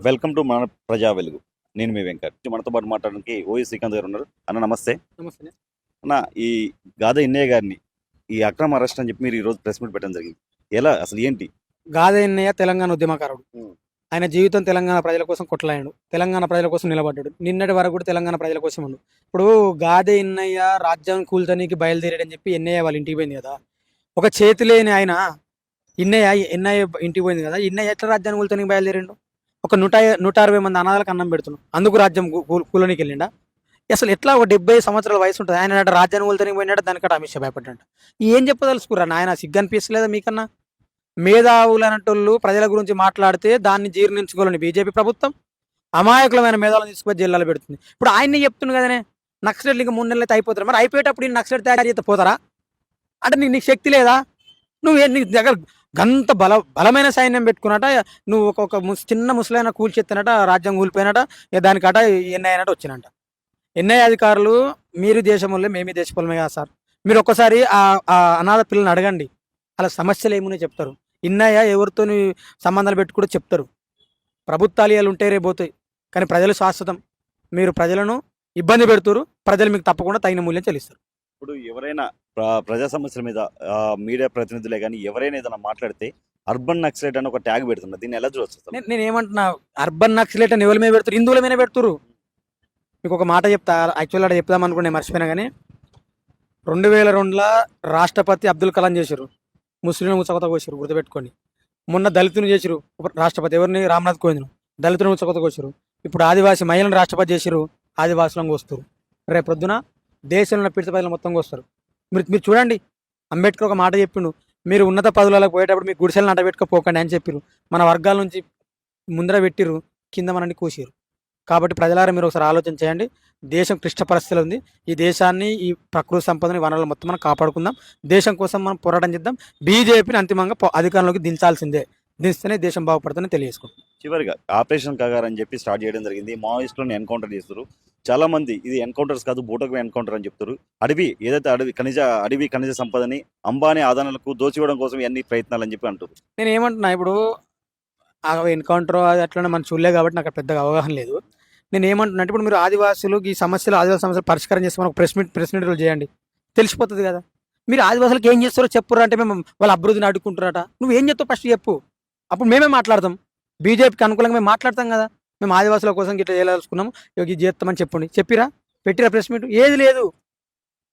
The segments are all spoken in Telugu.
వెల్కమ్ టు మన ప్రజా వెలుగు. నేను మీ వెంకట్. మనతో పాటు మాట్లాడడానికి ఓయి శ్రీకాంత్ గారు ఉన్నారు. అన్న నమస్తే. నమస్తే. అన్న ఈ గాథ ఇన్నయ్య గారిని ఈ అక్రమ అరెస్ట్ అని చెప్పి మీరు ఈ రోజు ప్రెస్ మీట్ పెట్టడం జరిగింది. ఎలా అసలు ఏంటి? గాదెన్నయ్య తెలంగాణ ఉద్యమకారుడు. ఆయన జీవితం తెలంగాణ ప్రజల కోసం కొట్లాడాడు. తెలంగాణ ప్రజల కోసం నిలబడ్డాడు. నిన్నటి వరకు కూడా తెలంగాణ ప్రజల కోసం ఉండు. ఇప్పుడు గాదె ఎన్నయ్య రాజ్యం కూల్తనికి బయలుదేరాడని చెప్పి ఎన్నయ్య వాళ్ళ ఇంటికి పోయింది కదా. ఒక చేతి లేని ఆయన ఇన్నయ్య ఎన్నయ్య ఇంటికి పోయింది కదా. ఇన్నయ్య ఎట్లా రాజ్యాన్ని కూల్తనికి బయలుదేరిండు? ఒక నూట నూట అరవై మంది అనాథాలకు అన్నం పెడుతున్నాం. అందుకు రాజ్యం కూ- కూలనికి వెళ్ళిండా? అసలు ఎట్లా ఒక డెబ్బై సంవత్సరాల వయసు ఉంటుంది. ఆయన అట రాజ్యాన్ని కూల్తనికి పోయినాడు దానికట అమిత్ షా భయపడ్డాడు. ఏం చెప్పదలుచుకురా నాయన? సిగ్గు అనిపిస్తలేదా మీకన్నా? మేధావులు అన్నట్టు ప్రజల గురించి మాట్లాడితే దాన్ని జీర్ణించుకోవాలని బీజేపీ ప్రభుత్వం అమాయకులమైన మేధావులను తీసుకుపోయి జైల్లో పెడుతుంది. ఇప్పుడు ఆయన్ని చెప్తుంది కదనే నక్సలెట్లు ఇంకా మూడు నెలలు అయితే అయిపోతారు. మరి అయిపోయేటప్పుడు ఈ నక్సలెట్ తయారు చేస్తే పోతారా? అంటే నీకు నీకు శక్తి లేదా? నువ్వు నీ దగ్గర గంత బల బలమైన సైన్యం పెట్టుకున్నట నువ్వు ఒక ఒక చిన్న ముసలైన కూల్చెత్తనట రాజ్యం కూలిపోయినట ఇక దానికట ఎన్ఐ అయినట్టు వచ్చినట ఎన్ఐ అధికారులు మీరు దేశంలో మేమీ దేశపలమే కదా సార్. మీరు ఒక్కసారి ఆ అనాథ పిల్లల్ని అడగండి. అలా సమస్యలు ఏమున్నాయో చెప్తారు. ఇన్నయ్య ఎవరితో సంబంధాలు పెట్టుకుంటూ కూడా చెప్తారు. ప్రభుత్వాలు ఇవాళ ఉంటే రేపోతాయి పోతాయి. కానీ ప్రజలు శాశ్వతం. మీరు ప్రజలను ఇబ్బంది పెడుతురు. ప్రజలు మీకు తప్పకుండా తగిన మూల్యం చెల్లిస్తారు. ఇప్పుడు ఎవరైనా ప్ర- ప్రజా సమస్యల మీద మీడియా ప్రతినిధులే కానీ ఎవరైనా ఏదైనా మాట్లాడితే అర్బన్ నక్సలైట్ అని ఒక ట్యాగ్ పెడుతున్నారు. దీన్ని ఎలా చూడొచ్చు? నేను ఏమంటున్నా అర్బన్ నక్సలేట్ అని ఎవరి మీద పెడుతురు? హిందువుల మీద పెడుతురు. మీకు ఒక మాట చెప్తా యాక్చువల్ అక్కడ చెప్దాం అనుకునే మర్చిపోయినా కానీ రెండు వేల రెండులో రాష్ట్రపతి అబ్దుల్ కలాం చేశారు ముస్లింలు ముచ్చకత కోసారు గుర్తుపెట్టుకోండి. మొన్న దళితుని చేశారు రాష్ట్రపతి ఎవరిని? రామ్నాథ్ కోవింద్ను. దళితుని ముచ్చకత కోసారు ఇప్పుడు ఆదివాసి మహిళను రాష్ట్రపతి చేశారు ఆదివాసులను వస్తారు రేపు పొద్దున దేశంలో పిడిచ పిడిత మొత్తం వస్తారు మీరు మీరు చూడండి. అంబేద్కర్ ఒక మాట చెప్పిండు. మీరు ఉన్నత పదవులకు పోయేటప్పుడు మీ గుడిసెలు నట అని చెప్పిరు మన వర్గాల నుంచి ముందర పెట్టిరు కింద మనల్ని కూసిరు కాబట్టి ప్రజలారా మీరు ఒకసారి ఆలోచన చేయండి. దేశం క్లిష్ట పరిస్థితులు ఉంది. ఈ దేశాన్ని ఈ ప్రకృతి సంపదని వనరులు మొత్తం మనం కాపాడుకుందాం. దేశం కోసం మనం పోరాటం చేద్దాం. బీజేపీని అంతిమంగా అధికారంలోకి దించాల్సిందే. దించితేనే దేశం బాగుపడుతుందని తెలియజేసుకుంటాం చివరిగా ఆపరేషన్ కగార్ అని చెప్పి స్టార్ట్ చేయడం జరిగింది. మావోయిస్టులను ఎన్కౌంటర్ చేస్తారు చాలా మంది ఇది ఎన్కౌంటర్స్ కాదు బూటకు ఎన్కౌంటర్ అని చెప్తారు. అడవి ఏదైతే అడవి ఖనిజ అడవి ఖనిజ సంపదని అంబానీ ఆదానాలకు దోచివ్వడం కోసం ఎన్ని ప్రయత్నాలు అని చెప్పి అంటారు. నేను ఏమంటున్నా ఇప్పుడు ఎన్కౌంటర్ అది అట్లనే మనం చూడలే కాబట్టి నాకు పెద్దగా అవగాహన లేదు. నేను ఏమంటున్నా ఇప్పుడు మీరు ఆదివాసులు ఈ సమస్యలు ఆదివాసీ సమస్యలు పరిష్కారం చేస్తే మనకు ప్రెస్ మీట్ ప్రెస్ మీట్ చేయండి. తెలిసిపోతుంది కదా. మీరు ఆదివాసులకు ఏం చేస్తారో చెప్పురా అంటే మేము వాళ్ళ అభివృద్ధిని అడ్డుకుంటారట నువ్వు ఏం చెప్తావు ఫస్ట్ చెప్పు. అప్పుడు మేమే మాట్లాడతాం. బీజేపీకి అనుకూలంగా మేము మాట్లాడతాం కదా. మేము ఆదివాసుల కోసం ఇట్లా చేయదలుచుకున్నాము ఇది చేస్తామని చెప్పండి. చెప్పిరా? పెట్టిరా ప్రెస్ మీట్ ఏది లేదు.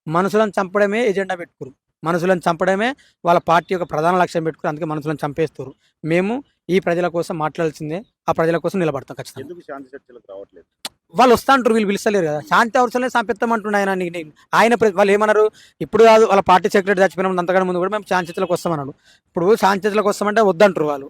మనుషులను చంపడమే ఎజెండా పెట్టుకురు మనుషులను చంపడమే వాళ్ళ పార్టీ యొక్క ప్రధాన లక్ష్యం పెట్టుకుని అందుకే మనుషులను చంపేస్తారు మేము ఈ ప్రజల కోసం మాట్లాడాల్సిందే. ఆ ప్రజల కోసం నిలబడతాం ఖచ్చితంగా. వాళ్ళు వస్తా అంటారు వీళ్ళు పిలుస్తలేరు కదా. శాంతి అవసరం చంపిస్తామంటుండే ఆయన ఆయన వాళ్ళు ఏమన్నారు? ఇప్పుడు కాదు వాళ్ళ పార్టీ సెక్రటరీ చచ్చిపోయినప్పుడు అంతకన్నా ముందు కూడా మేము శాంతిలకు వస్తామన్నాడు. ఇప్పుడు శాంతిలకు వస్తామంటే వద్దంటారు వాళ్ళు.